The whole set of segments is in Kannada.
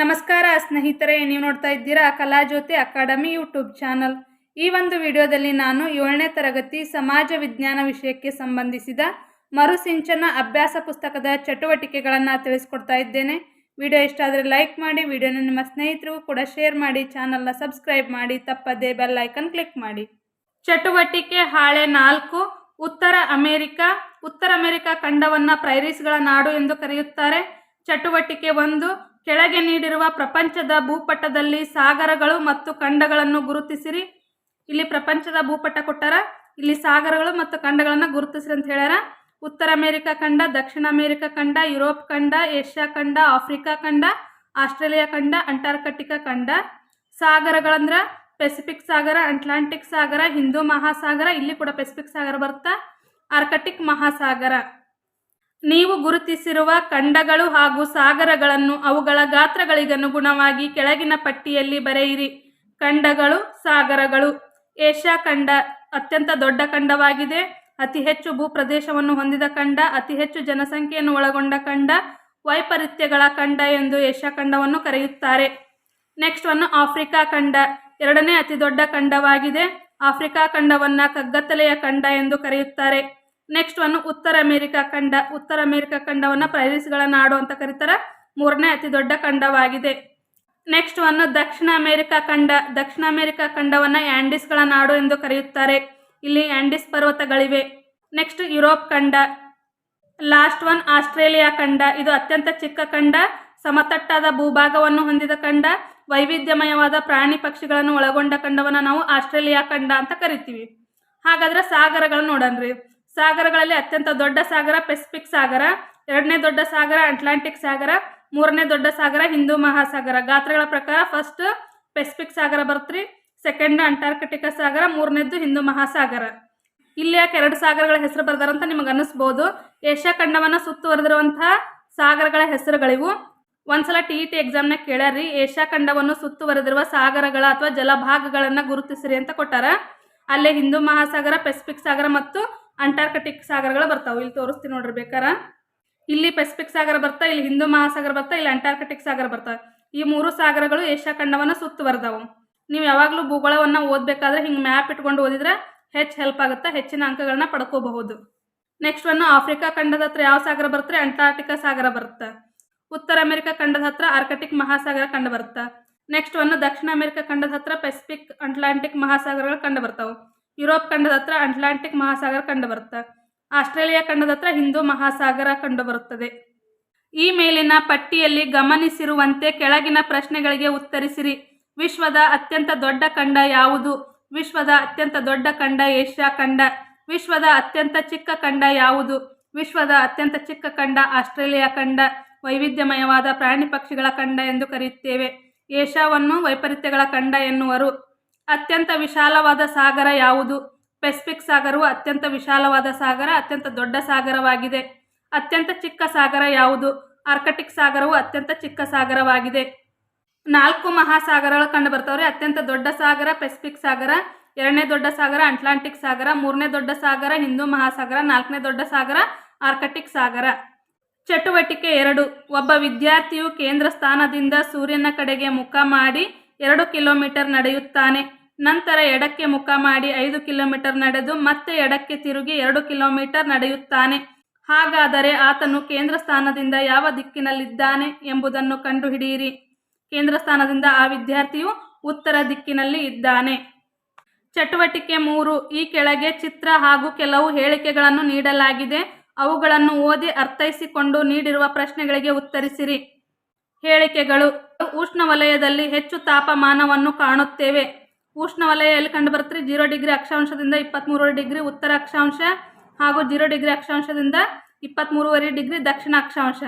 ನಮಸ್ಕಾರ ಸ್ನೇಹಿತರೆ, ನೀವು ನೋಡ್ತಾ ಇದ್ದೀರಾ ಕಲಾಜ್ಯೋತಿ ಅಕಾಡೆಮಿ ಯೂಟ್ಯೂಬ್ ಚಾನಲ್. ಈ ಒಂದು ವಿಡಿಯೋದಲ್ಲಿ ನಾನು ಏಳನೇ ತರಗತಿ ಸಮಾಜ ವಿಜ್ಞಾನ ವಿಷಯಕ್ಕೆ ಸಂಬಂಧಿಸಿದ ಮರುಸಿಂಚನ ಅಭ್ಯಾಸ ಪುಸ್ತಕದ ಚಟುವಟಿಕೆಗಳನ್ನು ತಿಳಿಸ್ಕೊಡ್ತಾ ಇದ್ದೇನೆ. ವಿಡಿಯೋ ಇಷ್ಟ ಆದರೆ ಲೈಕ್ ಮಾಡಿ, ವಿಡಿಯೋನ ನಿಮ್ಮ ಸ್ನೇಹಿತರಿಗೂ ಕೂಡ ಶೇರ್ ಮಾಡಿ, ಚಾನಲ್ನ ಸಬ್ಸ್ಕ್ರೈಬ್ ಮಾಡಿ, ತಪ್ಪದೇ ಬೆಲ್ ಐಕನ್ ಕ್ಲಿಕ್ ಮಾಡಿ. ಚಟುವಟಿಕೆ ಹಾಳೆ ನಾಲ್ಕು, ಉತ್ತರ ಅಮೆರಿಕ ಉತ್ತರ ಅಮೆರಿಕ ಖಂಡವನ್ನು ಪ್ರೈರಿಸ್ಗಳ ನಾಡು ಎಂದು ಕರೆಯುತ್ತಾರೆ. ಚಟುವಟಿಕೆ ಒಂದು ಕೆಳಗೆ ನೀಡಿರುವ ಪ್ರಪಂಚದ ಭೂಪಟದಲ್ಲಿ ಸಾಗರಗಳು ಮತ್ತು ಖಂಡಗಳನ್ನು ಗುರುತಿಸಿರಿ. ಇಲ್ಲಿ ಪ್ರಪಂಚದ ಭೂಪಟ ಕೊಟ್ಟಾರ? ಇಲ್ಲಿ ಸಾಗರಗಳು ಮತ್ತು ಖಂಡಗಳನ್ನು ಗುರುತಿಸಿರಿ ಅಂತ ಹೇಳ್ಯಾರ. ಉತ್ತರ ಅಮೆರಿಕ ಖಂಡ, ದಕ್ಷಿಣ ಅಮೆರಿಕ ಖಂಡ, ಯುರೋಪ್ ಖಂಡ, ಏಷ್ಯಾ ಖಂಡ, ಆಫ್ರಿಕಾ ಖಂಡ, ಆಸ್ಟ್ರೇಲಿಯಾ ಖಂಡ, ಅಂಟಾರ್ಕಟಿಕಾ ಖಂಡ. ಸಾಗರಗಳಂದ್ರ ಪೆಸಿಫಿಕ್ ಸಾಗರ, ಅಟ್ಲಾಂಟಿಕ್ ಸಾಗರ, ಹಿಂದೂ ಮಹಾಸಾಗರ, ಇಲ್ಲಿ ಕೂಡ ಪೆಸಿಫಿಕ್ ಸಾಗರ ಬರುತ್ತಾ? ಆರ್ಕಟಿಕ್ ಮಹಾಸಾಗರ. ನೀವು ಗುರುತಿಸಿರುವ ಖಂಡಗಳು ಹಾಗೂ ಸಾಗರಗಳನ್ನು ಅವುಗಳ ಗಾತ್ರಗಳಿಗನುಗುಣವಾಗಿ ಕೆಳಗಿನ ಪಟ್ಟಿಯಲ್ಲಿ ಬರೆಯಿರಿ. ಖಂಡಗಳು, ಸಾಗರಗಳು. ಏಷ್ಯಾ ಖಂಡ ಅತ್ಯಂತ ದೊಡ್ಡ ಖಂಡವಾಗಿದೆ. ಅತಿ ಹೆಚ್ಚು ಭೂಪ್ರದೇಶವನ್ನು ಹೊಂದಿದ ಖಂಡ, ಅತಿ ಹೆಚ್ಚು ಜನಸಂಖ್ಯೆಯನ್ನು ಒಳಗೊಂಡ ಖಂಡ, ವೈಪರೀತ್ಯಗಳ ಖಂಡ ಎಂದು ಏಷ್ಯಾ ಖಂಡವನ್ನು ಕರೆಯುತ್ತಾರೆ. ನೆಕ್ಸ್ಟ್ ಒನ್ ಆಫ್ರಿಕಾ ಖಂಡ. ಎರಡನೇ ಅತಿ ದೊಡ್ಡ ಖಂಡವಾಗಿದೆ. ಆಫ್ರಿಕಾ ಖಂಡವನ್ನು ಕಗ್ಗತ್ತಲೆಯ ಖಂಡ ಎಂದು ಕರೆಯುತ್ತಾರೆ. ನೆಕ್ಸ್ಟ್ ಒನ್ ಉತ್ತರ ಅಮೆರಿಕಾ ಖಂಡ. ಉತ್ತರ ಅಮೆರಿಕಾ ಖಂಡವನ್ನ ಪ್ರೈರಿಸ್ಗಳ ನಾಡು ಅಂತ ಕರೀತಾರೆ. ಮೂರನೇ ಅತಿ ದೊಡ್ಡ ಖಂಡವಾಗಿದೆ. ನೆಕ್ಸ್ಟ್ ಒನ್ ದಕ್ಷಿಣ ಅಮೆರಿಕಾ ಖಂಡ. ದಕ್ಷಿಣ ಅಮೆರಿಕಾ ಖಂಡವನ್ನ ಆ್ಯಂಡಿಸ್ಗಳ ನಾಡು ಎಂದು ಕರೆಯುತ್ತಾರೆ. ಇಲ್ಲಿ ಆ್ಯಂಡಿಸ್ ಪರ್ವತಗಳಿವೆ. ನೆಕ್ಸ್ಟ್ ಯುರೋಪ್ ಖಂಡ. ಲಾಸ್ಟ್ ಒನ್ ಆಸ್ಟ್ರೇಲಿಯಾ ಖಂಡ. ಇದು ಅತ್ಯಂತ ಚಿಕ್ಕ ಖಂಡ. ಸಮತಟ್ಟಾದ ಭೂಭಾಗವನ್ನು ಹೊಂದಿದ ಖಂಡ. ವೈವಿಧ್ಯಮಯವಾದ ಪ್ರಾಣಿ ಪಕ್ಷಿಗಳನ್ನು ಒಳಗೊಂಡ ಖಂಡವನ್ನು ನಾವು ಆಸ್ಟ್ರೇಲಿಯಾ ಖಂಡ ಅಂತ ಕರಿತೀವಿ. ಹಾಗಾದ್ರೆ ಸಾಗರಗಳನ್ನು ನೋಡನ್ರಿ. ಸಾಗರಗಳಲ್ಲಿ ಅತ್ಯಂತ ದೊಡ್ಡ ಸಾಗರ ಪೆಸಿಫಿಕ್ ಸಾಗರ, ಎರಡನೇ ದೊಡ್ಡ ಸಾಗರ ಅಟ್ಲಾಂಟಿಕ್ ಸಾಗರ, ಮೂರನೇ ದೊಡ್ಡ ಸಾಗರ, ಹಿಂದೂ ಮಹಾಸಾಗರ. ಗಾತ್ರಗಳ ಪ್ರಕಾರ ಫಸ್ಟ್ ಪೆಸಿಫಿಕ್ ಸಾಗರ ಬರುತ್ತ್ರಿ ಸೆಕೆಂಡ್ ಅಂಟಾರ್ಕಟಿಕಾ ಸಾಗರ, ಮೂರನೇದ್ದು ಹಿಂದೂ ಮಹಾಸಾಗರ. ಇಲ್ಲಿ ಯಾಕೆ ಎರಡು ಸಾಗರಗಳ ಹೆಸರು ಬರ್ದಾರಂತ ನಿಮಗೆ ಅನ್ನಿಸ್ಬೋದು. ಏಷ್ಯಾ ಖಂಡವನ್ನು ಸುತ್ತುವರೆದಿರುವಂತಹ ಸಾಗರಗಳ ಹೆಸರುಗಳಿವು. ಒಂದ್ಸಲ ಟಿ ಇ ಟಿ ಎಕ್ಸಾಮ್ನಾಗ ಕೇಳ್ಯಾರ್ರಿ, ಏಷ್ಯಾ ಖಂಡವನ್ನು ಸುತ್ತುವರೆದಿರುವ ಸಾಗರಗಳ ಅಥವಾ ಜಲಭಾಗಗಳನ್ನು ಗುರುತಿಸಿರಿ ಅಂತ ಕೊಟ್ಟಾರ. ಅಲ್ಲೇ ಹಿಂದೂ ಮಹಾಸಾಗರ ಪೆಸಿಫಿಕ್ ಸಾಗರ ಮತ್ತು ಅಂಟಾರ್ಕಟಿಕ್ ಸಾಗರಗಳು ಬರ್ತಾವೆ. ಇಲ್ಲಿ ತೋರಿಸ್ತೀನಿ ನೋಡ್ರಿ ಬೇಕಾರ. ಇಲ್ಲಿ ಪೆಸಿಫಿಕ್ ಸಾಗರ ಬರ್ತಾ, ಇಲ್ಲಿ ಹಿಂದೂ ಮಹಾಸಾಗರ ಬರ್ತಾ, ಇಲ್ಲಿ ಅಂಟಾರ್ಕಟಿಕ್ ಸಾಗರ ಬರ್ತಾವೆ ಈ ಮೂರು ಸಾಗರಗಳು ಏಷ್ಯಾ ಖಂಡವನ್ನು ಸುತ್ತುವರೆದವು ನೀವು ಯಾವಾಗಲೂ ಭೂಗೋಳವನ್ನು ಓದಬೇಕಾದ್ರೆ ಹಿಂಗೆ ಮ್ಯಾಪ್ ಇಟ್ಕೊಂಡು ಓದಿದ್ರೆ ಹೆಚ್ಚು ಹೆಲ್ಪ್ ಆಗುತ್ತೆ, ಹೆಚ್ಚಿನ ಅಂಕಗಳನ್ನ ಪಡ್ಕೋಬಹುದು. ನೆಕ್ಸ್ಟ್ ಒನ್ ಆಫ್ರಿಕಾ ಖಂಡದ ಹತ್ರ ಯಾವ ಸಾಗರ ಬರುತ್ತೆ? ಅಂಟಾರ್ಟಿಕಾ ಸಾಗರ ಬರುತ್ತೆ. ಉತ್ತರ ಅಮೆರಿಕ ಖಂಡದ ಹತ್ರ ಆರ್ಕಟಿಕ್ ಮಹಾಸಾಗರ ಕಂಡು ಬರುತ್ತೆ. ನೆಕ್ಸ್ಟ್ ಒಂದು ದಕ್ಷಿಣ ಅಮೆರಿಕ ಖಂಡದ ಹತ್ರ ಪೆಸಿಫಿಕ್ ಅಟ್ಲಾಂಟಿಕ್ ಮಹಾಸಾಗರಗಳು ಕಂಡು ಬರ್ತಾವೆ. ಯುರೋಪ್ ಖಂಡದ ಹತ್ರ ಅಟ್ಲಾಂಟಿಕ್ ಮಹಾಸಾಗರ ಕಂಡುಬರುತ್ತೆ ಆಸ್ಟ್ರೇಲಿಯಾ ಖಂಡದ ಹತ್ರ ಹಿಂದೂ ಮಹಾಸಾಗರ ಕಂಡುಬರುತ್ತದೆ ಈ ಮೇಲಿನ ಪಟ್ಟಿಯಲ್ಲಿ ಗಮನಿಸಿರುವಂತೆ ಕೆಳಗಿನ ಪ್ರಶ್ನೆಗಳಿಗೆ ಉತ್ತರಿಸಿರಿ. ವಿಶ್ವದ ಅತ್ಯಂತ ದೊಡ್ಡ ಖಂಡ ಯಾವುದು? ವಿಶ್ವದ ಅತ್ಯಂತ ದೊಡ್ಡ ಖಂಡ ಏಷ್ಯಾ ಖಂಡ. ವಿಶ್ವದ ಅತ್ಯಂತ ಚಿಕ್ಕ ಖಂಡ ಯಾವುದು? ವಿಶ್ವದ ಅತ್ಯಂತ ಚಿಕ್ಕ ಖಂಡ ಆಸ್ಟ್ರೇಲಿಯಾ ಖಂಡ. ವೈವಿಧ್ಯಮಯವಾದ ಪ್ರಾಣಿ ಪಕ್ಷಿಗಳ ಖಂಡ ಎಂದು ಕರೆಯುತ್ತೇವೆ. ಏಷ್ಯಾವನ್ನು ವೈಪರೀತ್ಯಗಳ ಖಂಡ ಎನ್ನುವರು. ಅತ್ಯಂತ ವಿಶಾಲವಾದ ಸಾಗರ ಯಾವುದು? ಪೆಸಿಫಿಕ್ ಸಾಗರವು ಅತ್ಯಂತ ವಿಶಾಲವಾದ ಸಾಗರ, ಅತ್ಯಂತ ದೊಡ್ಡ ಸಾಗರವಾಗಿದೆ. ಅತ್ಯಂತ ಚಿಕ್ಕ ಸಾಗರ ಯಾವುದು? ಆರ್ಕಟಿಕ್ ಸಾಗರವು ಅತ್ಯಂತ ಚಿಕ್ಕ ಸಾಗರವಾಗಿದೆ. ನಾಲ್ಕು ಮಹಾಸಾಗರಗಳು ಕಂಡು ಬರ್ತಾವ್ರಿ ಅತ್ಯಂತ ದೊಡ್ಡ ಸಾಗರ, ಪೆಸಿಫಿಕ್ ಸಾಗರ, ಎರಡನೇ ದೊಡ್ಡ ಸಾಗರ, ಅಟ್ಲಾಂಟಿಕ್ ಸಾಗರ, ಮೂರನೇ ದೊಡ್ಡ ಸಾಗರ, ಹಿಂದೂ ಮಹಾಸಾಗರ, ನಾಲ್ಕನೇ ದೊಡ್ಡ ಸಾಗರ, ಆರ್ಕಟಿಕ್ ಸಾಗರ. ಚಟುವಟಿಕೆ ಎರಡು. ಒಬ್ಬ ವಿದ್ಯಾರ್ಥಿಯು ಕೇಂದ್ರ ಸ್ಥಾನದಿಂದ ಸೂರ್ಯನ ಕಡೆಗೆ ಮುಖ ಮಾಡಿ ಎರಡು ಕಿಲೋಮೀಟರ್ ನಡೆಯುತ್ತಾನೆ. ನಂತರ ಎಡಕ್ಕೆ ಮುಖ ಮಾಡಿ ಐದು ಕಿಲೋಮೀಟರ್ ನಡೆದು ಮತ್ತೆ ಎಡಕ್ಕೆ ತಿರುಗಿ ಎರಡು ಕಿಲೋಮೀಟರ್ ನಡೆಯುತ್ತಾನೆ. ಹಾಗಾದರೆ ಆತನು ಕೇಂದ್ರ ಸ್ಥಾನದಿಂದ ಯಾವ ದಿಕ್ಕಿನಲ್ಲಿದ್ದಾನೆ ಎಂಬುದನ್ನು ಕಂಡುಹಿಡಿಯಿರಿ. ಕೇಂದ್ರ ಸ್ಥಾನದಿಂದ ಆ ವಿದ್ಯಾರ್ಥಿಯು ಉತ್ತರ ದಿಕ್ಕಿನಲ್ಲಿ ಇದ್ದಾನೆ. ಚಟುವಟಿಕೆ ಮೂರು. ಈ ಕೆಳಗೆ ಚಿತ್ರ ಹಾಗೂ ಕೆಲವು ಹೇಳಿಕೆಗಳನ್ನು ನೀಡಲಾಗಿದೆ. ಅವುಗಳನ್ನು ಓದಿ ಅರ್ಥೈಸಿಕೊಂಡು ನೀಡಿರುವ ಪ್ರಶ್ನೆಗಳಿಗೆ ಉತ್ತರಿಸಿರಿ. ಹೇಳಿಕೆಗಳು. ಉಷ್ಣವಲಯದಲ್ಲಿ ಹೆಚ್ಚು ತಾಪಮಾನವನ್ನು ಕಾಣುತ್ತೇವೆ. ಉಷ್ಣವಲಯ ಎಲ್ಲಿ ಕಂಡು ಬರುತ್ತೆ ಜೀರೋ ಡಿಗ್ರಿ ಅಕ್ಷಾಂಶದಿಂದ ಇಪ್ಪತ್ತ್ಮೂರು ಡಿಗ್ರಿ ಉತ್ತರ ಅಕ್ಷಾಂಶ ಹಾಗೂ ಜೀರೋ ಡಿಗ್ರಿ ಅಕ್ಷಾಂಶದಿಂದ ಇಪ್ಪತ್ತ್ಮೂರುವರೆ ಡಿಗ್ರಿ ದಕ್ಷಿಣ ಅಕ್ಷಾಂಶ.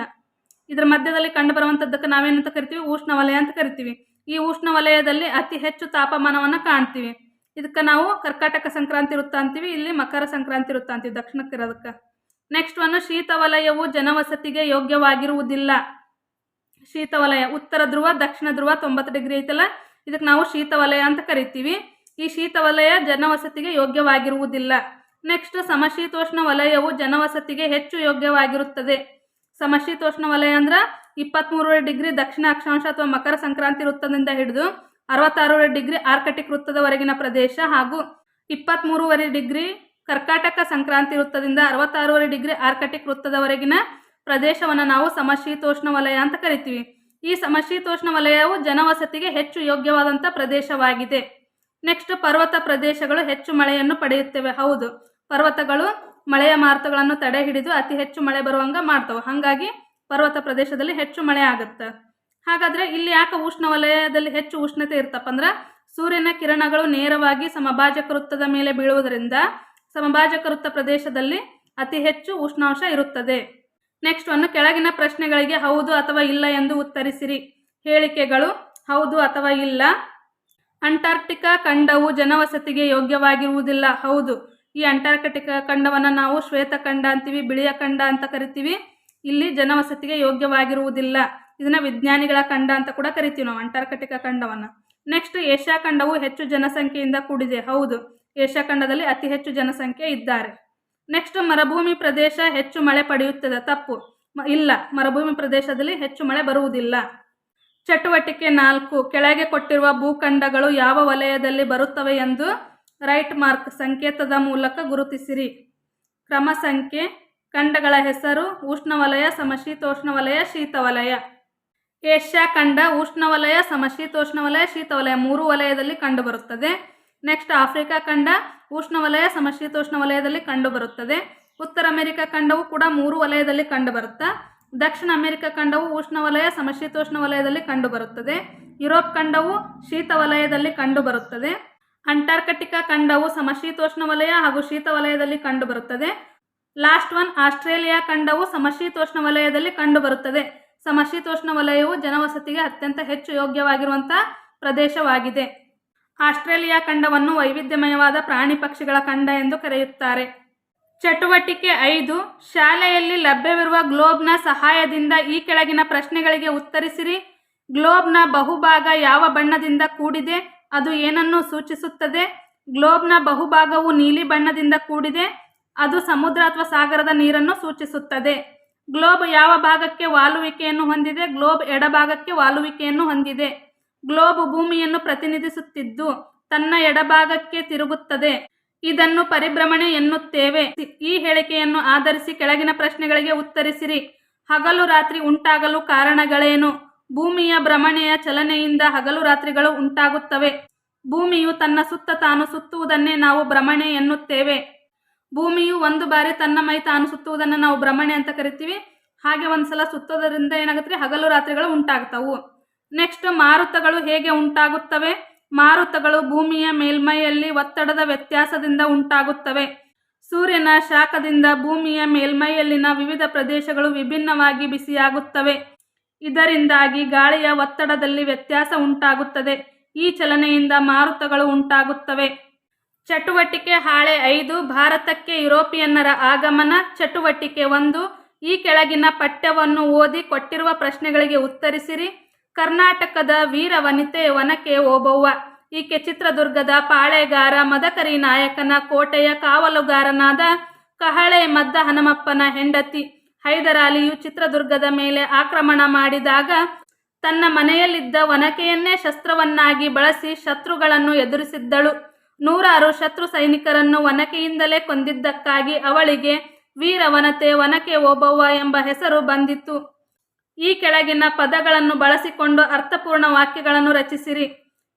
ಇದರ ಮಧ್ಯದಲ್ಲಿ ಕಂಡು ಬರುವಂಥದ್ದಕ್ಕೆ ನಾವೇನಂತ ಕರಿತೀವಿ? ಉಷ್ಣವಲಯ ಅಂತ ಕರಿತೀವಿ. ಈ ಉಷ್ಣವಲಯದಲ್ಲಿ ಅತಿ ಹೆಚ್ಚು ತಾಪಮಾನವನ್ನು ಕಾಣ್ತೀವಿ. ಇದಕ್ಕೆ ನಾವು ಕರ್ಕಾಟಕ ಸಂಕ್ರಾಂತಿ ವೃತ್ತ ಅಂತೀವಿ, ಇಲ್ಲಿ ಮಕರ ಸಂಕ್ರಾಂತಿ ವೃತ್ತ ಅಂತೀವಿ ದಕ್ಷಿಣಕ್ಕೆ ಇರೋದಕ್ಕೆ. ನೆಕ್ಸ್ಟ್ ಒಂದು ಶೀತವಲಯವು ಜನವಸತಿಗೆ ಯೋಗ್ಯವಾಗಿರುವುದಿಲ್ಲ. ಶೀತವಲಯ, ಉತ್ತರ ಧ್ರುವ, ದಕ್ಷಿಣ ಧ್ರುವ ತೊಂಬತ್ತು ಡಿಗ್ರಿ ಐತಲ್ಲ? ಇದಕ್ಕೆ ನಾವು ಶೀತ ವಲಯ ಅಂತ ಕರಿತೀವಿ. ಈ ಶೀತ ವಲಯ ಜನವಸತಿಗೆ ಯೋಗ್ಯವಾಗಿರುವುದಿಲ್ಲ. ನೆಕ್ಸ್ಟ್ ಸಮಶೀತೋಷ್ಣ ವಲಯವು ಜನವಸತಿಗೆ ಹೆಚ್ಚು ಯೋಗ್ಯವಾಗಿರುತ್ತದೆ. ಸಮಶೀತೋಷ್ಣ ವಲಯ ಅಂದ್ರೆ ಇಪ್ಪತ್ತ್ಮೂರು ಡಿಗ್ರಿ ದಕ್ಷಿಣ ಅಕ್ಷಾಂಶ ಅಥವಾ ಮಕರ ಸಂಕ್ರಾಂತಿ ವೃತ್ತದಿಂದ ಹಿಡಿದು ಅರವತ್ತಾರೂವರೆ ಡಿಗ್ರಿ ಆರ್ಕಟಿಕ್ ವೃತ್ತದವರೆಗಿನ ಪ್ರದೇಶ ಹಾಗೂ ಇಪ್ಪತ್ತ್ಮೂರುವರೆ ಡಿಗ್ರಿ ಕರ್ಕಾಟಕ ಸಂಕ್ರಾಂತಿ ವೃತ್ತದಿಂದ ಅರವತ್ತಾರೂವರೆ ಡಿಗ್ರಿ ಆರ್ಕಟಿಕ್ ವೃತ್ತದವರೆಗಿನ ಪ್ರದೇಶವನ್ನು ನಾವು ಸಮಶೀತೋಷ್ಣ ವಲಯ ಅಂತ ಕರಿತೀವಿ. ಈ ಸಮಶೀತೋಷ್ಣ ವಲಯವು ಜನವಸತಿಗೆ ಹೆಚ್ಚು ಯೋಗ್ಯವಾದಂಥ ಪ್ರದೇಶವಾಗಿದೆ. ನೆಕ್ಸ್ಟ್ ಪರ್ವತ ಪ್ರದೇಶಗಳು ಹೆಚ್ಚು ಮಳೆಯನ್ನು ಪಡೆಯುತ್ತವೆ. ಹೌದು, ಪರ್ವತಗಳು ಮಳೆಯ ಮಾರುತಗಳನ್ನು ತಡೆ ಹಿಡಿದು ಅತಿ ಹೆಚ್ಚು ಮಳೆ ಬರುವಂಗ ಮಾಡ್ತವೆ. ಹಾಗಾಗಿ ಪರ್ವತ ಪ್ರದೇಶದಲ್ಲಿ ಹೆಚ್ಚು ಮಳೆ ಆಗುತ್ತೆ. ಹಾಗಾದರೆ ಇಲ್ಲಿ ಯಾಕೆ ಉಷ್ಣವಲಯದಲ್ಲಿ ಹೆಚ್ಚು ಉಷ್ಣತೆ ಇರ್ತಪ್ಪ ಅಂದ್ರೆ ಸೂರ್ಯನ ಕಿರಣಗಳು ನೇರವಾಗಿ ಸಮಭಾಜಕ ವೃತ್ತದ ಮೇಲೆ ಬೀಳುವುದರಿಂದ ಸಮಭಾಜಕ ವೃತ್ತ ಪ್ರದೇಶದಲ್ಲಿ ಅತಿ ಹೆಚ್ಚು ಉಷ್ಣಾಂಶ ಇರುತ್ತದೆ. ನೆಕ್ಸ್ಟ್ ಒಂದು ಕೆಳಗಿನ ಪ್ರಶ್ನೆಗಳಿಗೆ ಹೌದು ಅಥವಾ ಇಲ್ಲ ಎಂದು ಉತ್ತರಿಸಿರಿ. ಹೇಳಿಕೆಗಳು, ಹೌದು ಅಥವಾ ಇಲ್ಲ. ಅಂಟಾರ್ಕ್ಟಿಕಾ ಖಂಡವು ಜನವಸತಿಗೆ ಯೋಗ್ಯವಾಗಿರುವುದಿಲ್ಲ. ಹೌದು. ಈ ಅಂಟಾರ್ಕ್ಟಿಕಾ ಖಂಡವನ್ನು ನಾವು ಶ್ವೇತ ಖಂಡ ಅಂತೀವಿ, ಬಿಳಿಯ ಖಂಡ ಅಂತ ಕರಿತೀವಿ. ಇಲ್ಲಿ ಜನವಸತಿಗೆ ಯೋಗ್ಯವಾಗಿರುವುದಿಲ್ಲ. ಇದನ್ನ ವಿಜ್ಞಾನಿಗಳ ಖಂಡ ಅಂತ ಕೂಡ ಕರಿತೀವಿ ನಾವು ಅಂಟಾರ್ಕ್ಟಿಕಾ ಖಂಡವನ್ನು. ನೆಕ್ಸ್ಟ್ ಏಷ್ಯಾ ಖಂಡವು ಹೆಚ್ಚು ಜನಸಂಖ್ಯೆಯಿಂದ ಕೂಡಿದೆ. ಹೌದು. ಏಷ್ಯಾ ಖಂಡದಲ್ಲಿ ಅತಿ ಹೆಚ್ಚು ಜನಸಂಖ್ಯೆ ಇದ್ದಾರೆ. ನೆಕ್ಸ್ಟ್ ಮರುಭೂಮಿ ಪ್ರದೇಶ ಹೆಚ್ಚು ಮಳೆ ಪಡೆಯುತ್ತದೆ. ತಪ್ಪು. ಇಲ್ಲ. ಮರುಭೂಮಿ ಪ್ರದೇಶದಲ್ಲಿ ಹೆಚ್ಚು ಮಳೆ ಬರುವುದಿಲ್ಲ. ಚಟುವಟಿಕೆ ನಾಲ್ಕು. ಕೆಳಗೆ ಕೊಟ್ಟಿರುವ ಭೂಖಂಡಗಳು ಯಾವ ವಲಯದಲ್ಲಿ ಬರುತ್ತವೆ ಎಂದು ರೈಟ್ ಮಾರ್ಕ್ ಸಂಕೇತದ ಮೂಲಕ ಗುರುತಿಸಿರಿ. ಕ್ರಮ ಸಂಖ್ಯೆ, ಖಂಡಗಳ ಹೆಸರು, ಉಷ್ಣವಲಯ ಸಮಶೀತೋಷ್ಣ ವಲಯ ಶೀತವಲಯ. ಏಷ್ಯಾ ಖಂಡ, ಉಷ್ಣವಲಯ ಸಮಶೀತೋಷ್ಣ ವಲಯ ಶೀತವಲಯ ಮೂರು ವಲಯದಲ್ಲಿ ಕಂಡುಬರುತ್ತದೆ. ನೆಕ್ಸ್ಟ್ ಆಫ್ರಿಕಾ ಖಂಡ ಉಷ್ಣವಲಯ ಸಮಶೀತೋಷ್ಣ ವಲಯದಲ್ಲಿ ಕಂಡುಬರುತ್ತದೆ. ಉತ್ತರ ಅಮೆರಿಕ ಖಂಡವು ಕೂಡ ಮೂರು ವಲಯದಲ್ಲಿ ಕಂಡುಬರುತ್ತಾ, ದಕ್ಷಿಣ ಅಮೆರಿಕ ಖಂಡವು ಉಷ್ಣವಲಯ ಸಮಶೀತೋಷ್ಣ ವಲಯದಲ್ಲಿ ಕಂಡುಬರುತ್ತದೆ. ಯುರೋಪ್ ಖಂಡವು ಶೀತ ವಲಯದಲ್ಲಿ ಕಂಡುಬರುತ್ತದೆ. ಅಂಟಾರ್ಕಟಿಕಾ ಖಂಡವು ಸಮಶೀತೋಷ್ಣ ವಲಯ ಹಾಗೂ ಶೀತ ವಲಯದಲ್ಲಿ ಕಂಡುಬರುತ್ತದೆ. ಲಾಸ್ಟ್ ಒನ್ ಆಸ್ಟ್ರೇಲಿಯಾ ಖಂಡವು ಸಮಶೀತೋಷ್ಣ ವಲಯದಲ್ಲಿ ಕಂಡುಬರುತ್ತದೆ. ಸಮಶೀತೋಷ್ಣ ವಲಯವು ಜನವಸತಿಗೆ ಅತ್ಯಂತ ಹೆಚ್ಚು ಯೋಗ್ಯವಾಗಿರುವಂಥ ಪ್ರದೇಶವಾಗಿದೆ. ಆಸ್ಟ್ರೇಲಿಯಾ ಖಂಡವನ್ನು ವೈವಿಧ್ಯಮಯವಾದ ಪ್ರಾಣಿ ಪಕ್ಷಿಗಳ ಖಂಡ ಎಂದು ಕರೆಯುತ್ತಾರೆ. ಚಟುವಟಿಕೆ ಐದು, ಶಾಲೆಯಲ್ಲಿ ಲಭ್ಯವಿರುವ ಗ್ಲೋಬ್ನ ಸಹಾಯದಿಂದ ಈ ಕೆಳಗಿನ ಪ್ರಶ್ನೆಗಳಿಗೆ ಉತ್ತರಿಸಿರಿ. ಗ್ಲೋಬ್ನ ಬಹುಭಾಗ ಯಾವ ಬಣ್ಣದಿಂದ ಕೂಡಿದೆ, ಅದು ಏನನ್ನು ಸೂಚಿಸುತ್ತದೆ? ಗ್ಲೋಬ್ನ ಬಹುಭಾಗವು ನೀಲಿ ಬಣ್ಣದಿಂದ ಕೂಡಿದೆ, ಅದು ಸಮುದ್ರ ಅಥವಾ ಸಾಗರದ ನೀರನ್ನು ಸೂಚಿಸುತ್ತದೆ. ಗ್ಲೋಬ್ ಯಾವ ಭಾಗಕ್ಕೆ ವಾಲುವಿಕೆಯನ್ನು ಹೊಂದಿದೆ, ಗ್ಲೋಬ್ ಎಡಭಾಗಕ್ಕೆ ವಾಲುವಿಕೆಯನ್ನು ಹೊಂದಿದೆ. ಗ್ಲೋಬ್ ಭೂಮಿಯನ್ನು ಪ್ರತಿನಿಧಿಸುತ್ತಿದ್ದು ತನ್ನ ಎಡಭಾಗಕ್ಕೆ ತಿರುಗುತ್ತದೆ. ಇದನ್ನು ಪರಿಭ್ರಮಣೆ ಎನ್ನುತ್ತೇವೆ. ಈ ಹೇಳಿಕೆಯನ್ನು ಆಧರಿಸಿ ಕೆಳಗಿನ ಪ್ರಶ್ನೆಗಳಿಗೆ ಉತ್ತರಿಸಿರಿ. ಹಗಲು ರಾತ್ರಿ ಉಂಟಾಗಲು ಕಾರಣಗಳೇನು? ಭೂಮಿಯ ಭ್ರಮಣೆಯ ಚಲನೆಯಿಂದ ಹಗಲು ರಾತ್ರಿಗಳು ಉಂಟಾಗುತ್ತವೆ. ಭೂಮಿಯು ತನ್ನ ಸುತ್ತ ತಾನು ಸುತ್ತುವುದನ್ನೇ ನಾವು ಭ್ರಮಣೆ ಎನ್ನುತ್ತೇವೆ. ಭೂಮಿಯು ಒಂದು ಬಾರಿ ತನ್ನ ಮೈ ತಾನು ಸುತ್ತುವುದನ್ನು ನಾವು ಭ್ರಮಣೆ ಅಂತ ಕರಿತೀವಿ. ಹಾಗೆ ಒಂದ್ಸಲ ಸುತ್ತೋದರಿಂದ ಏನಾಗುತ್ತೆ ಹಗಲು ರಾತ್ರಿಗಳು ಉಂಟಾಗ್ತವು. ನೆಕ್ಸ್ಟ್ ಮಾರುತಗಳು ಹೇಗೆ ಉಂಟಾಗುತ್ತವೆ? ಮಾರುತಗಳು ಭೂಮಿಯ ಮೇಲ್ಮೈಯಲ್ಲಿ ಒತ್ತಡದ ವ್ಯತ್ಯಾಸದಿಂದ ಉಂಟಾಗುತ್ತವೆ. ಸೂರ್ಯನ ಶಾಖದಿಂದ ಭೂಮಿಯ ಮೇಲ್ಮೈಯಲ್ಲಿನ ವಿವಿಧ ಪ್ರದೇಶಗಳು ವಿಭಿನ್ನವಾಗಿ ಬಿಸಿಯಾಗುತ್ತವೆ. ಇದರಿಂದಾಗಿ ಗಾಳಿಯ ಒತ್ತಡದಲ್ಲಿ ವ್ಯತ್ಯಾಸ ಉಂಟಾಗುತ್ತದೆ. ಈ ಚಲನೆಯಿಂದ ಮಾರುತಗಳು ಉಂಟಾಗುತ್ತವೆ. ಚಟುವಟಿಕೆ ಹಾಳೆ ಐದು, ಭಾರತಕ್ಕೆ ಯುರೋಪಿಯನ್ನರ ಆಗಮನ ಚಟುವಟಿಕೆ ಒಂದು. ಈ ಕೆಳಗಿನ ಪಠ್ಯವನ್ನು ಓದಿ ಕೊಟ್ಟಿರುವ ಪ್ರಶ್ನೆಗಳಿಗೆ ಉತ್ತರಿಸಿರಿ. ಕರ್ನಾಟಕದ ವೀರ ವನಿತೆ ವನಕೆ ಓಬವ್ವ. ಈಕೆ ಚಿತ್ರದುರ್ಗದ ಪಾಳೆಗಾರ, ಮದಕರಿ ನಾಯಕನ ಕೋಟೆಯ ಕಾವಲುಗಾರನಾದ ಕಹಳೆ ಮದ್ದ ಹನುಮಪ್ಪನ ಹೆಂಡತಿ. ಹೈದರಾಲಿಯು ಚಿತ್ರದುರ್ಗದ ಮೇಲೆ ಆಕ್ರಮಣ ಮಾಡಿದಾಗ ತನ್ನ ಮನೆಯಲ್ಲಿದ್ದ ಒನಕೆಯನ್ನೇ ಶಸ್ತ್ರವನ್ನಾಗಿ ಬಳಸಿ ಶತ್ರುಗಳನ್ನು ಎದುರಿಸಿದ್ದಳು. ನೂರಾರು ಶತ್ರು ಸೈನಿಕರನ್ನು ಒನಕೆಯಿಂದಲೇ ಕೊಂದಿದ್ದಕ್ಕಾಗಿ ಅವಳಿಗೆ ವೀರವನತೆ ಒನಕೆ ಓಬವ್ವ ಎಂಬ ಹೆಸರು ಬಂದಿತು ಈ ಕೆಳಗಿನ ಪದಗಳನ್ನು ಬಳಸಿಕೊಂಡು ಅರ್ಥಪೂರ್ಣ ವಾಕ್ಯಗಳನ್ನು ರಚಿಸಿರಿ.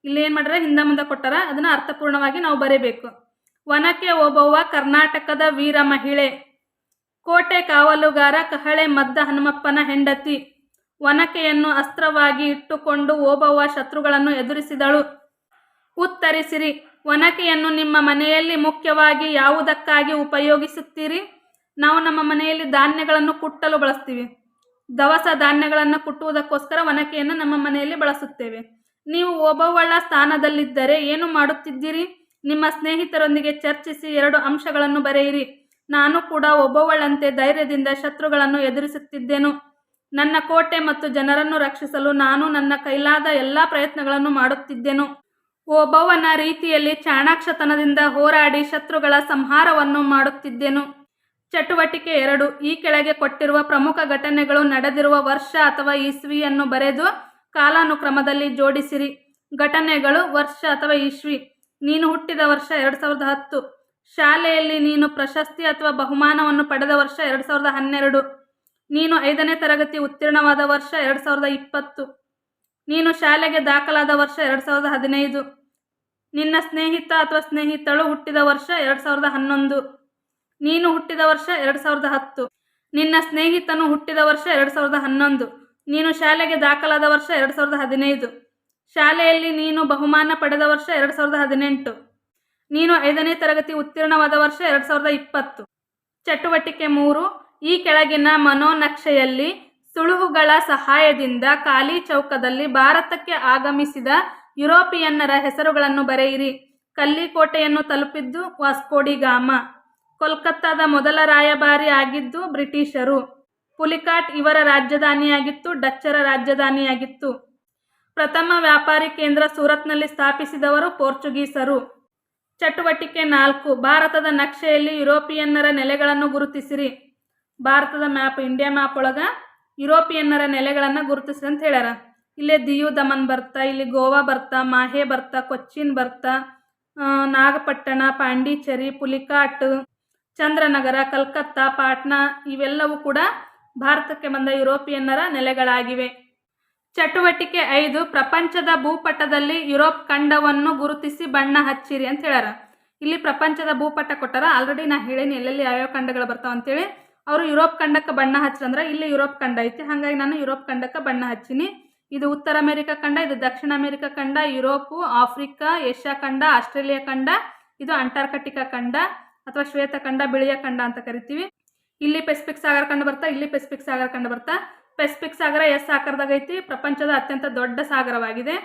ಇಲ್ಲಿ ಏನು ಮಾಡ್ರೆ? ಹಿಂದೆ ಮುಂದೆ ಕೊಟ್ಟಾರ? ಅದನ್ನು ಅರ್ಥಪೂರ್ಣವಾಗಿ ನಾವು ಬರೀಬೇಕು. ವನಕ್ಕೆ ಓಬವ್ವ ಕರ್ನಾಟಕದ ವೀರ ಮಹಿಳೆ. ಕೋಟೆ ಕಾವಲುಗಾರ ಕಹಳೆ ಮದ್ದ ಹನುಮಪ್ಪನ ಹೆಂಡತಿ. ವನಕೆಯನ್ನು ಅಸ್ತ್ರವಾಗಿ ಇಟ್ಟುಕೊಂಡು ಓಬವ್ವ ಶತ್ರುಗಳನ್ನು ಎದುರಿಸಿದಳು. ಉತ್ತರಿಸಿರಿ ಒನಕೆಯನ್ನು ನಿಮ್ಮ ಮನೆಯಲ್ಲಿ ಮುಖ್ಯವಾಗಿ ಯಾವುದಕ್ಕಾಗಿ ಉಪಯೋಗಿಸುತ್ತೀರಿ? ನಾವು ನಮ್ಮ ಮನೆಯಲ್ಲಿ ಧಾನ್ಯಗಳನ್ನು ಕುಟ್ಟಲು ಬಳಸ್ತೀವಿ. ದವಸ ಧಾನ್ಯಗಳನ್ನು ಕುಟ್ಟುವುದಕ್ಕೋಸ್ಕರ ಒನಕೆಯನ್ನು ನಮ್ಮ ಮನೆಯಲ್ಲಿ ಬಳಸುತ್ತೇವೆ. ನೀವು ಒಬ್ಬವಳ ಸ್ಥಾನದಲ್ಲಿದ್ದರೆ ಏನು ಮಾಡುತ್ತಿದ್ದೀರಿ? ನಿಮ್ಮ ಸ್ನೇಹಿತರೊಂದಿಗೆ ಚರ್ಚಿಸಿ ಎರಡು ಅಂಶಗಳನ್ನು ಬರೆಯಿರಿ. ನಾನು ಕೂಡ ಒಬ್ಬವಳಂತೆ ಧೈರ್ಯದಿಂದ ಶತ್ರುಗಳನ್ನು ಎದುರಿಸುತ್ತಿದ್ದೆನು? ನನ್ನ ಕೋಟೆ ಮತ್ತು ಜನರನ್ನು ರಕ್ಷಿಸಲು ನಾನು ನನ್ನ ಕೈಲಾದ ಎಲ್ಲ ಪ್ರಯತ್ನಗಳನ್ನು ಮಾಡುತ್ತಿದ್ದೆನು? ಒಬ್ಬವನ ರೀತಿಯಲ್ಲಿ ಚಾಣಾಕ್ಷತನದಿಂದ ಹೋರಾಡಿ ಶತ್ರುಗಳ ಸಂಹಾರವನ್ನು ಮಾಡುತ್ತಿದ್ದೆನು? ಚಟುವಟಿಕೆ ಎರಡು. ಈ ಕೆಳಗೆ ಕೊಟ್ಟಿರುವ ಪ್ರಮುಖ ಘಟನೆಗಳು ನಡೆದಿರುವ ವರ್ಷ ಅಥವಾ ಇಸ್ವಿಯನ್ನು ಬರೆದು ಕಾಲಾನುಕ್ರಮದಲ್ಲಿ ಜೋಡಿಸಿರಿ. ಘಟನೆಗಳು ವರ್ಷ ಅಥವಾ ಇಸ್ವಿ. ನೀನು ಹುಟ್ಟಿದ ವರ್ಷ ಎರಡು ಸಾವಿರದ ಹತ್ತು. ಶಾಲೆಯಲ್ಲಿ ನೀನು ಪ್ರಶಸ್ತಿ ಅಥವಾ ಬಹುಮಾನವನ್ನು ಪಡೆದ ವರ್ಷ ಎರಡು ಸಾವಿರದ ಹನ್ನೆರಡು. ನೀನು ಐದನೇ ತರಗತಿ ಉತ್ತೀರ್ಣವಾದ ವರ್ಷ ಎರಡು ಸಾವಿರದ ಇಪ್ಪತ್ತು. ನೀನು ಶಾಲೆಗೆ ದಾಖಲಾದ ವರ್ಷ ಎರಡು ಸಾವಿರದ ಹದಿನೈದು. ನಿನ್ನ ಸ್ನೇಹಿತ ಅಥವಾ ಸ್ನೇಹಿತಳು ಹುಟ್ಟಿದ ವರ್ಷ ಎರಡು ಸಾವಿರದ ಹನ್ನೊಂದು. ನೀನು ಹುಟ್ಟಿದ ವರ್ಷ ಎರಡು ಸಾವಿರದ ಹತ್ತು. ನಿನ್ನ ಸ್ನೇಹಿತನು ಹುಟ್ಟಿದ ವರ್ಷ ಎರಡು ಸಾವಿರದ ಹನ್ನೊಂದು. ನೀನು ಶಾಲೆಗೆ ದಾಖಲಾದ ವರ್ಷ ಎರಡು ಸಾವಿರದ ಹದಿನೈದು. ಶಾಲೆಯಲ್ಲಿ ನೀನು ಬಹುಮಾನ ಪಡೆದ ವರ್ಷ ಎರಡು ಸಾವಿರದ ಹದಿನೆಂಟು. ನೀನು ಐದನೇ ತರಗತಿ ಉತ್ತೀರ್ಣವಾದ ವರ್ಷ ಎರಡು ಸಾವಿರದ ಇಪ್ಪತ್ತು. ಚಟುವಟಿಕೆ ಮೂರು, ಈ ಕೆಳಗಿನ ಮನೋನಕ್ಷೆಯಲ್ಲಿ ಸುಳುಹುಗಳ ಸಹಾಯದಿಂದ ಖಾಲಿ ಚೌಕದಲ್ಲಿ ಭಾರತಕ್ಕೆ ಆಗಮಿಸಿದ ಯುರೋಪಿಯನ್ನರ ಹೆಸರುಗಳನ್ನು ಬರೆಯಿರಿ. ಕಲ್ಲಿಕೋಟೆಯನ್ನು ತಲುಪಿದ್ದು ವಾಸ್ಕೋಡಿಗಾಮ ಕೋಲ್ಕತ್ತಾದ ಮೊದಲ ರಾಯಭಾರಿ ಆಗಿದ್ದು ಬ್ರಿಟಿಷರು. ಪುಲಿಕಾಟ್ ಇವರ ರಾಜಧಾನಿಯಾಗಿತ್ತು, ಡಚ್ಚರ ರಾಜಧಾನಿಯಾಗಿತ್ತು. ಪ್ರಥಮ ವ್ಯಾಪಾರಿ ಕೇಂದ್ರ ಸೂರತ್ನಲ್ಲಿ ಸ್ಥಾಪಿಸಿದವರು ಪೋರ್ಚುಗೀಸರು. ಚಟುವಟಿಕೆ ನಾಲ್ಕು, ಭಾರತದ ನಕ್ಷೆಯಲ್ಲಿ ಯುರೋಪಿಯನ್ನರ ನೆಲೆಗಳನ್ನು ಗುರುತಿಸಿರಿ. ಭಾರತದ ಮ್ಯಾಪ್ ಇಂಡಿಯಾ ಮ್ಯಾಪ್ ಒಳಗೆ ಯುರೋಪಿಯನ್ನರ ನೆಲೆಗಳನ್ನು ಗುರುತಿಸ್ರಿ ಅಂತ ಹೇಳ್ಯಾರ. ಇಲ್ಲೇ ದಿಯು, ದಮನ್ ಬರ್ತಾ, ಇಲ್ಲಿ ಗೋವಾ ಬರ್ತಾ, ಮಾಹೆ ಬರ್ತಾ, ಕೊಚ್ಚಿನ್ ಬರ್ತಾ ನಾಗಪಟ್ಟಣ, ಪಾಂಡಿಚೇರಿ, ಪುಲಿಕಾಟ್ ಚಂದ್ರನಗರ, ಕಲ್ಕತ್ತಾ, ಪಾಟ್ನಾ ಇವೆಲ್ಲವೂ ಕೂಡ ಭಾರತಕ್ಕೆ ಬಂದ ಯುರೋಪಿಯನ್ನರ ನೆಲೆಗಳಾಗಿವೆ. ಚಟುವಟಿಕೆ ಐದು, ಪ್ರಪಂಚದ ಭೂಪಟದಲ್ಲಿ ಯುರೋಪ್ ಖಂಡವನ್ನು ಗುರುತಿಸಿ ಬಣ್ಣ ಹಚ್ಚಿರಿ ಅಂತ ಹೇಳ್ಯಾರ. ಇಲ್ಲಿ ಪ್ರಪಂಚದ ಭೂಪಟ ಕೊಟ್ಟಾರ. ಆಲ್ರೆಡಿ ನಾ ಹೇಳೀನಿ, ಎಲ್ಲೆಲ್ಲಿ ಯಾವ್ಯಾವ ಖಂಡಗಳು ಬರ್ತಾವ ಅಂತೇಳಿ. ಅವರು ಯುರೋಪ್ ಖಂಡಕ್ಕೆ ಬಣ್ಣ ಹಚ್ಚಿರಂದ್ರೆ ಇಲ್ಲಿ ಯುರೋಪ್ ಖಂಡ ಐತಿ. ಹಾಗಾಗಿ ನಾನು ಯುರೋಪ್ ಖಂಡಕ್ಕೆ ಬಣ್ಣ ಹಚ್ಚಿನಿ. ಇದು ಉತ್ತರ ಅಮೆರಿಕಾ ಖಂಡ, ಇದು ದಕ್ಷಿಣ ಅಮೆರಿಕಾ ಖಂಡ, ಯುರೋಪು, ಆಫ್ರಿಕಾ, ಏಷ್ಯಾ ಖಂಡ, ಆಸ್ಟ್ರೇಲಿಯಾ ಖಂಡ, ಇದು ಅಂಟಾರ್ಕಟಿಕಾ ಖಂಡ. ಅಥವಾ ಶ್ವೇತ ಖಂಡ, ಬಿಳಿಯ ಖಂಡ ಅಂತ ಕರಿತೀವಿ. ಇಲ್ಲಿ ಪೆಸಿಫಿಕ್ ಸಾಗರ ಕಂಡು ಬರ್ತಾ, ಇಲ್ಲಿ ಪೆಸಿಫಿಕ್ ಸಾಗರ ಕಂಡು ಬರ್ತಾ. ಪೆಸಿಫಿಕ್ ಸಾಗರ ಎಸ್ ಆಕಾರದಾಗ ಐತಿ, ಪ್ರಪಂಚದ ಅತ್ಯಂತ ದೊಡ್ಡ ಸಾಗರವಾಗಿದೆ.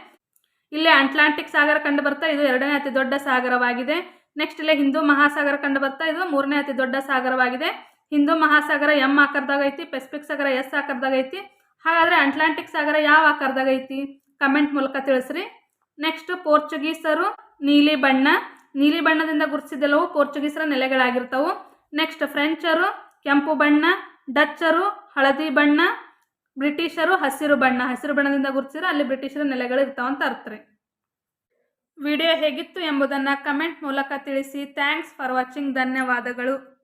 ಇಲ್ಲಿ ಅಟ್ಲಾಂಟಿಕ್ ಸಾಗರ ಕಂಡು ಬರ್ತಾ, ಇದು ಎರಡನೇ ಅತಿ ದೊಡ್ಡ ಸಾಗರವಾಗಿದೆ. ನೆಕ್ಸ್ಟ್ ಇಲ್ಲಿ ಹಿಂದೂ ಮಹಾಸಾಗರ ಕಂಡು ಬರ್ತಾ, ಇದು ಮೂರನೇ ಅತಿ ದೊಡ್ಡ ಸಾಗರವಾಗಿದೆ. ಹಿಂದೂ ಮಹಾಸಾಗರ ಎಂ ಆಕಾರದಾಗ ಐತಿ ಪೆಸಿಫಿಕ್ ಸಾಗರ ಎಸ್ ಆಕಾರದಾಗ ಐತಿ. ಹಾಗಾದ್ರೆ ಅಟ್ಲಾಂಟಿಕ್ ಸಾಗರ ಯಾವ ಆಕಾರದಾಗ ಐತಿ? ಕಮೆಂಟ್ ಮೂಲಕ ತಿಳಿಸ್ರಿ. ನೆಕ್ಸ್ಟ್ ಪೋರ್ಚುಗೀಸರು ನೀಲಿ ಬಣ್ಣ ನೀಲಿ ಬಣ್ಣದಿಂದ ಗುರುತಿಸಿದೆಲ್ಲವೂ ಪೋರ್ಚುಗೀಸರ ನೆಲೆಗಳಾಗಿರ್ತವು. ನೆಕ್ಸ್ಟ್ ಫ್ರೆಂಚರು ಕೆಂಪು ಬಣ್ಣ ಡಚ್ಚರು ಹಳದಿ ಬಣ್ಣ ಬ್ರಿಟಿಷರು ಹಸಿರು ಬಣ್ಣ. ಹಸಿರು ಬಣ್ಣದಿಂದ ಗುರುತಿಸಿದ್ರೆ ಅಲ್ಲಿ ಬ್ರಿಟಿಷರ ನೆಲೆಗಳು ಇರ್ತಾವಂತ ಅರ್ಥ ರೀ. ವಿಡಿಯೋ ಹೇಗಿತ್ತು ಎಂಬುದನ್ನು ಕಮೆಂಟ್ ಮೂಲಕ ತಿಳಿಸಿ. ಥ್ಯಾಂಕ್ಸ್ ಫಾರ್ ವಾಚಿಂಗ್ ಧನ್ಯವಾದಗಳು.